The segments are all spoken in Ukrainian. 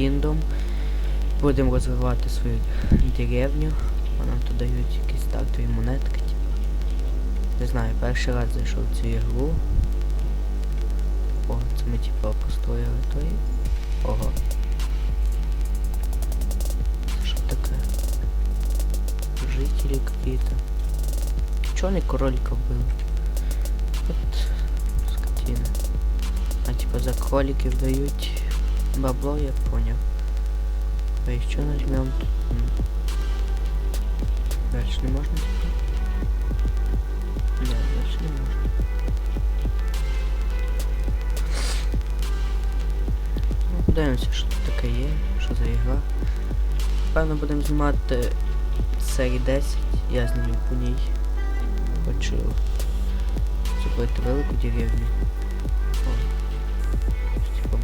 Kingdom. Будемо розвивати свою деревню. Нам тут дають якісь стартові монетки, типу. Не знаю, перший раз зайшов в цю ігру. О, це ми типу построїли той. Ого. Що таке? Жителі какие-то. Чого не кролика вбили? От скотина. А типа за кроликів дають бабло, я понял. А еще нажмем тут. м. Дальше не можно типа? Да, дальше не можно. Ну, подивимося, що тут таке є, що за ігра. Певно будемо знімати серії 10, я зніму по ній. Хочу зробити велику деревню. О, типа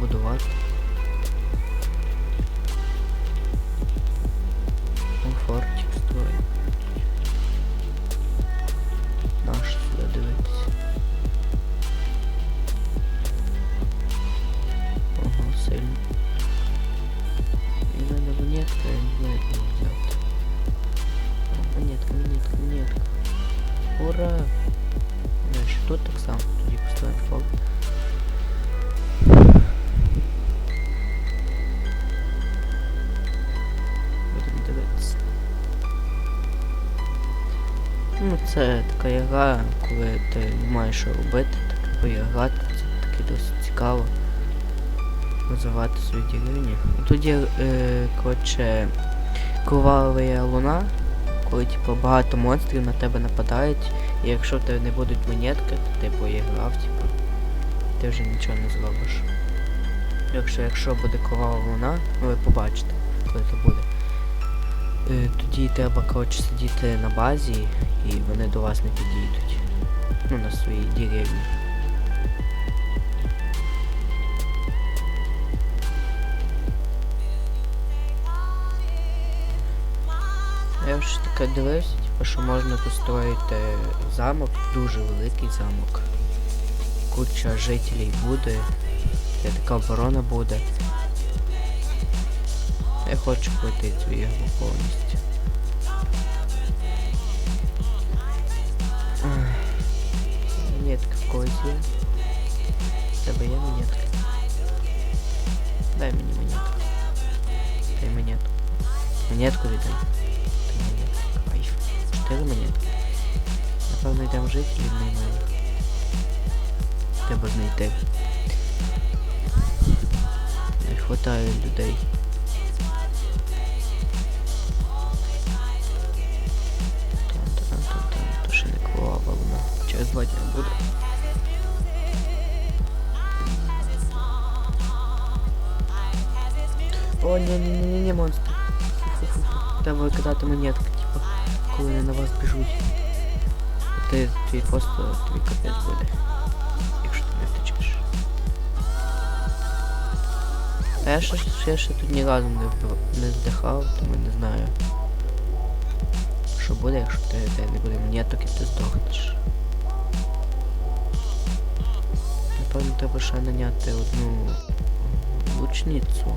Ура! Ще тут так само, тоді поставимо форт. Будемо дивитися. Ну, це така гра, коли ти не маєш що робити, так поіграти, це таки досить цікаво. Розвивати свою деревню. Тут є, е, коротше, кровава луна, коли типу, багато монстрів на тебе нападають, і якщо в тебе не будуть монетки, то ти поіграв, типу, ти вже нічого не зробиш. Якщо якщо буде кровава луна, ви побачите, коли це буде. Е, тоді треба, коротше, сидіти на базі і вони до вас не підійдуть. Ну, на своїй деревні. Я ж таке дивився, типу, що можна построїти замок, дуже великий замок. Куча жителів буде, є така оборона буде. Я хочу пройти цю ігру повністю. Монетка в когось є. Тебе є монетка? Дай мені монетку. Дай монетку. Монетку віддай. Ти монетку. Кайф. Чотири монетки. Напевно йдемо жителів наймаємо. Треба знайти. Не хватає людей. Там-там-там-там, то ще не квова вона. Через два дня буде. О, ні, ні, ні, ні, ні, монстр. Фу-фу-фу. Треба викидати монетки, типу, Коли вони на вас біжуть. А Ти твій просто твій капець буде. Якщо ти не втечеш. А я ще, ще, ще тут ні разу не, не здихав, тому не знаю. Що буде, якщо ти, ти не буде монеток і ти здохнеш. Напевно, треба ще наняти одну лучницю.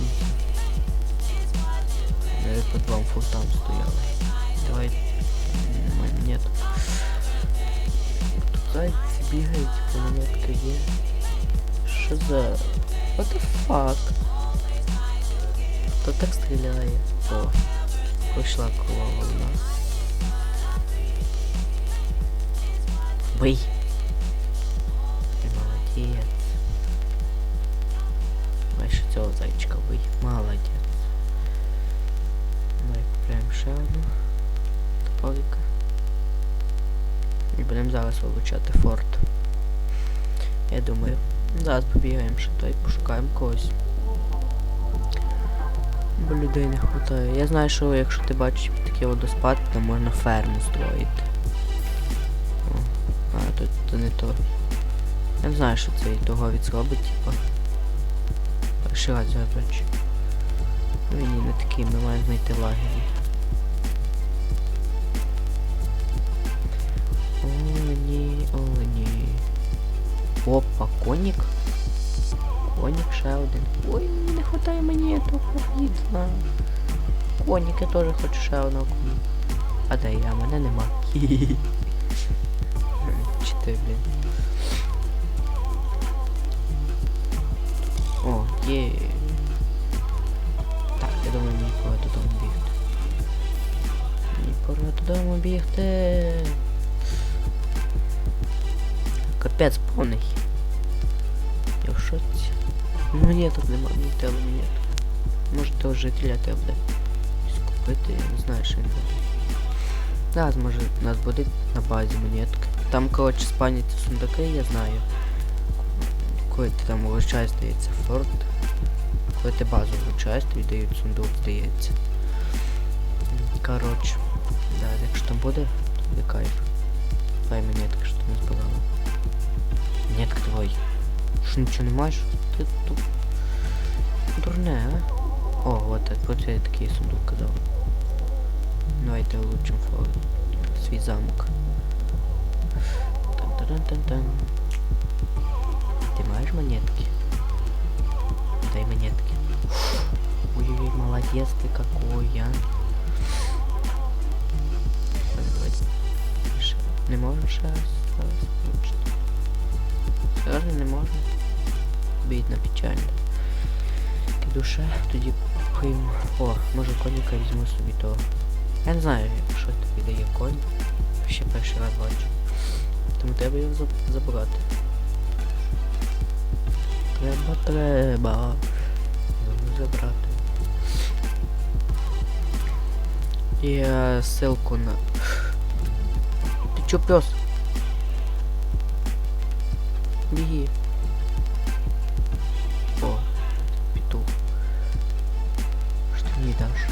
Одна лучниця. Ми по двом фортам стояли. Давай. Немає монет. Тут зайці бігають, типу монетка є. Що за... What the fuck? Хто так стріляє? О, пройшла крова вона. Бий! Ти молодець. Цього зайчика бий. Молодець. Давай купляємо ще одну топорика. І будемо зараз вилучати форт. Я думаю, зараз побігаємо ще той, пошукаємо когось. Бо людей не хватає. Я знаю, що якщо ти бачиш такий водоспад, то можна ферму строїти. О, а, тут то не то. Я не знаю, що цей торговець робить, типа. Шилать вибрач. Він не такий, ми маємо знайти лагері. Олені, олені. Опа, конік. Конік ще один. Ой, не вистачає мені того їдна. Конік, я теж хочу ще одного. А де я? Мене нема. Чи ти, блін? Є. Так, я думаю, мені пора додому бігти. Мені пора додому бігти. Капець повний. Я в шоці. Ну ні, тут нема, ні тебе ні. Може того жителя тебе буде щось купити, я не знаю, що він буде. Зараз може у нас буде на базі монетки. Там, коротше, спавняться сундуки, я знаю. Коли ти там вручаєш, здається, форт. Коли ти базу вручаєш, тобі дають сундук, здається. Коротше. Да, якщо там буде, то буде кайф. Дай монетки, що не збирала. Монетка твой. Що нічого не маєш? Ти тут. Дурне, а? О, это, вот я такий сундук казав. Давайте улучшим. Свій замок. Тан-тан-тан-тан. Ты монетки? Дай монетки. Ой-ой-ой, молодец ты какой, а. Не можу ще раз. Зараз не можу. Бідно, печально. Піду ще, тоді прийму. О, може коніка візьму собі того. Я не знаю, що тобі дає конь. Ще перший раз бачу. Тому треба його забрати. Треба, треба. Забрати. І ссылку на. Ти чо пес? Біги. О, петух. Що ти мені даш?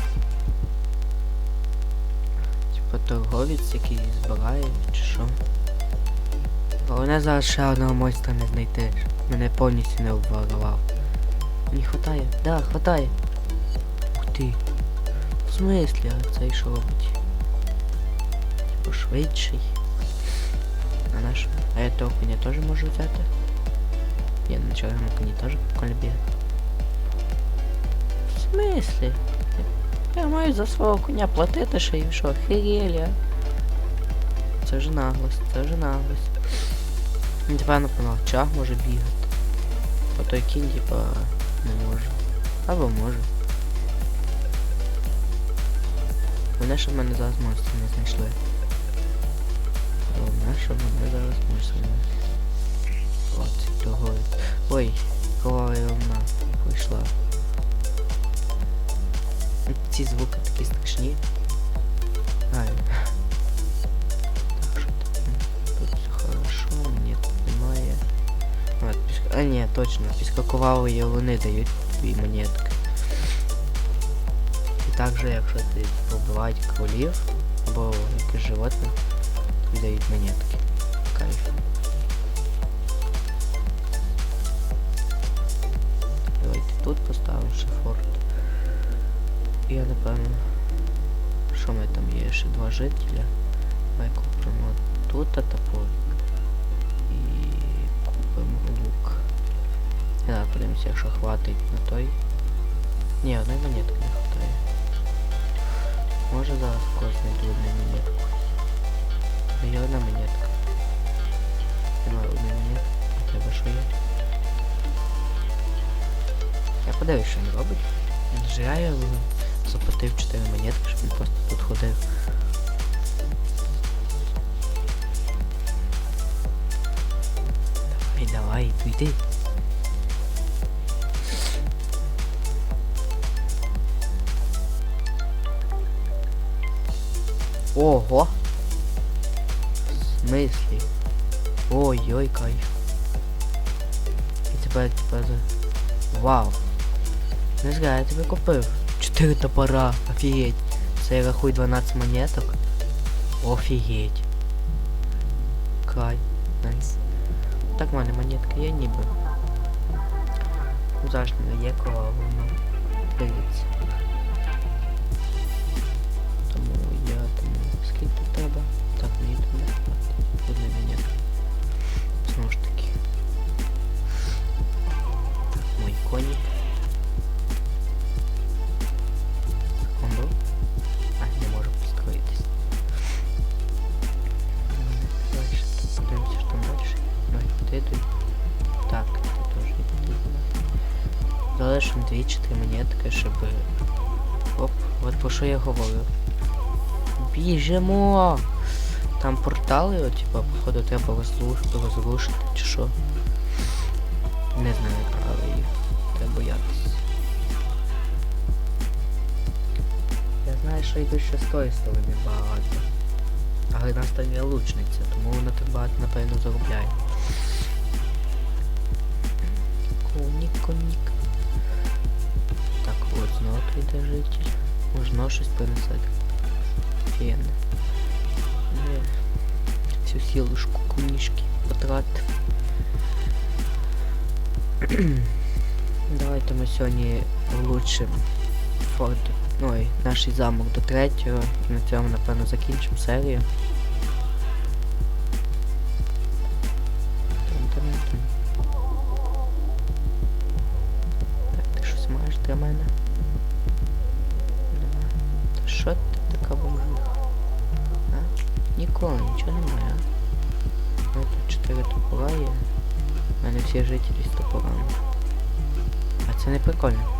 Типа торговець, який збирає, чи? Головне зараз ще одного монстра не знайти, мене повністю не обворував. Не хватає? Да, хватає. Ух ти. В смислі, а цей що робить? Типу швидший. А наш. А я того коня теж можу взяти? Я на чорному коні теж прикольно. В смислі? Я маю за свого коня платити ще й що, херєля. Це вже наглость, це вже наглость. Він тепер на ночах може бігати. А той кінь, типа, не може. Або може. Вони щоб мене зараз монстри не знайшли. Головне, щоб мене зараз монстри не От, того. Ой, кова вона вийшла. Ці звуки такі страшні. А ні, точно, підскакували вони дають тобі монетки. І також, якщо ти побивають кролів або якесь животне, тобі дають монетки. Кайф. Давайте тут поставимо ще форт. І я напевно. Що ми там є? Ще два жителя. Давай купимо тут топорик. Подивимося, якщо хватить на той. Ні, одної монетки не хватає. Може зараз когось знайду одну монетку. Ну, Є одна монетка. Немає одної монетки. У тебе що є? Я подивлюсь, що він робить. Жирає, але заплатив 4 монетки, щоб він просто тут ходив. Давай, давай, йди. Ого! В смислі? Ой-ой, кайф. І тепер, тепер... Вау! Не зря я тебе купив. 4 топора, офігеть. Це я рахую 12 монеток. Офігеть. Кай. Найс. Так, мене монетки є ніби. Зараз не є кого воно дивиться. Залишимо 2-4 монетки, щоб. Оп, от про що я говорив. Біжимо! Там портали, от, типа, походу треба розрушити чи що. Не знаю, але їх треба боятися. Я знаю, що йду ще з тої сторони багато. Але нас там є лучниця, тому вона так багато, напевно, заробляє. Можна щось. Фен. Не. Всю силушку кунішки потратив. Давайте ми сьогодні влучимо форт. Ну і наш замок до третього. І на цьому напевно закінчимо серію. Так, ти щось маєш для мене? Нема. Та що ти така бомжуха? А? Ніколи, нічого немає, а? Ну тут чотири топора є. У мене всі жителі з топорами. А це не прикольно.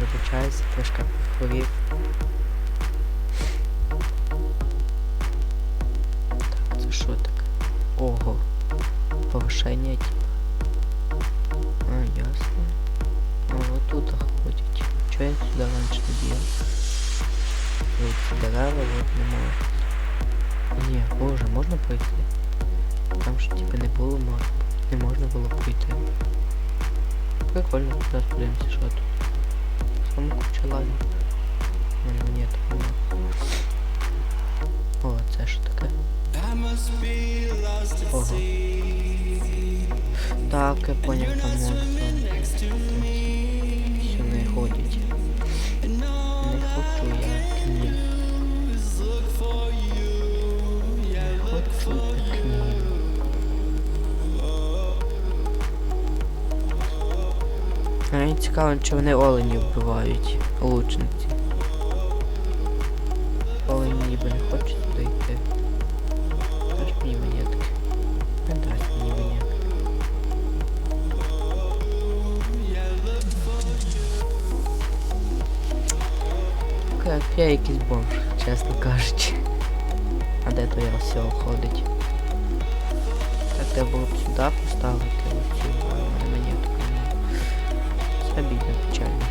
Вибачаюся, трошки хворів. Так, це що таке? Ого. Повишення типа. А, ясно. А вот тут ходять. Чого я сюди раніше не бігав? Вот дерева вот не можна. Ні, боже, можна пройти? Там ж типа не було можна. Не можна було пройти. Прикольно, зараз подивимося, що тут. Куча ладно. Ну, нема. О, це що таке? Ого. Так, я понял, там. Все не ходять. Цікаво, чи вони оленів вбивають. Лучниці. Олені ніби не хочуть туди йти. Даш мені монетки. Не дасть мені монетки. Як я якийсь бомж, чесно кажучи. А де то я все ходить? Так треба було б сюди поставити Це бідно печально.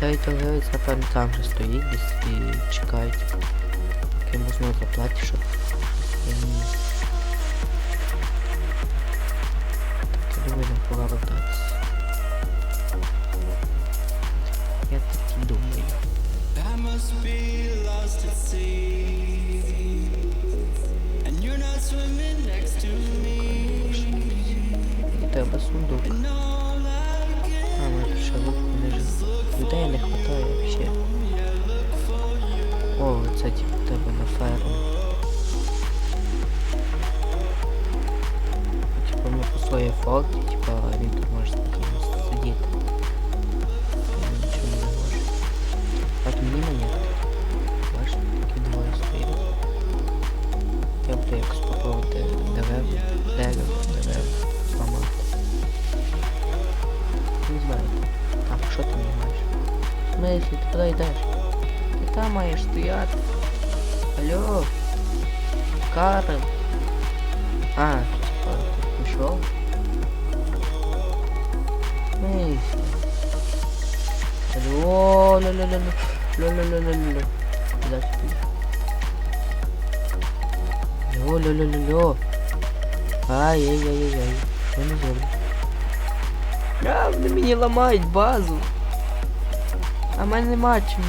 Та й торговець, напевно, там же стоїть десь і чекають. Поки можна заплатити, щоб... форті, типа він может може Лё-лё-лё-лё. Лё-лё-лё-лё-лё. Ай-яй-яй-яй-яй. Что мы делаем? А, вони мені ламають базу. А мене нема чим.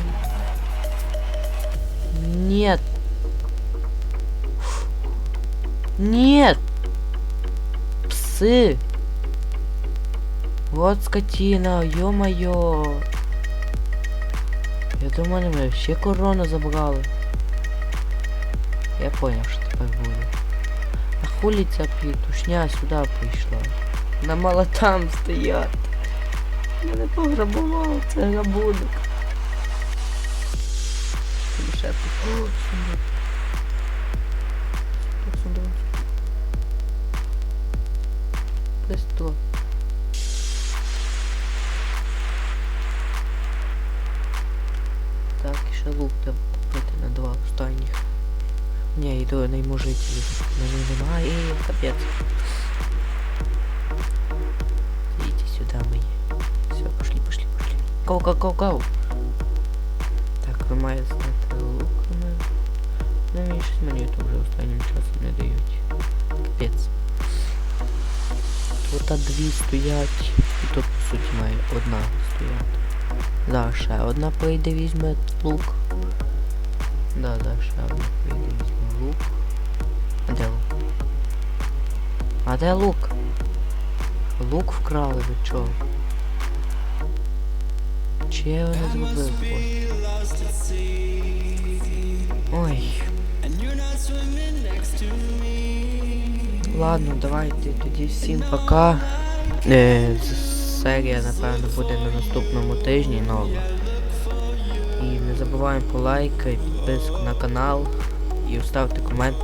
Нет. Нет. Псы. Вот скотина, ё-моё. Я думаю, они мене ще корону забрали. Я понял, що тепер буде. А хулі ця пітушня сюди прийшла. Вона мала там стояти. Мене пограбував, це грабунок. Ще тут. О, сундук. Присто. ще лук треба купити на два останніх. Ні, йду найму жителів. Мене немає, і капець. Идите сюда, мои. Все, пошли, пошли, пошли. Кау, кау, кау, кау. Так, ви маєте знати луками. Ну, мені щось мені тут вже останнім часом не дають. Капець. Тут а дві стоять. І тут, по суті, має одна стояти. Да, ще одна прийде візьме лук. Да, да, ще одна прийде візьме лук. А де лук? А де лук? Лук вкрали, ви чого? Чи я його не зробив? Ой, ладно, давайте тоді всім пока. Е, серія, напевно, буде на наступному тижні нова. І не забуваємо про лайки, підписку на канал і ставте комент.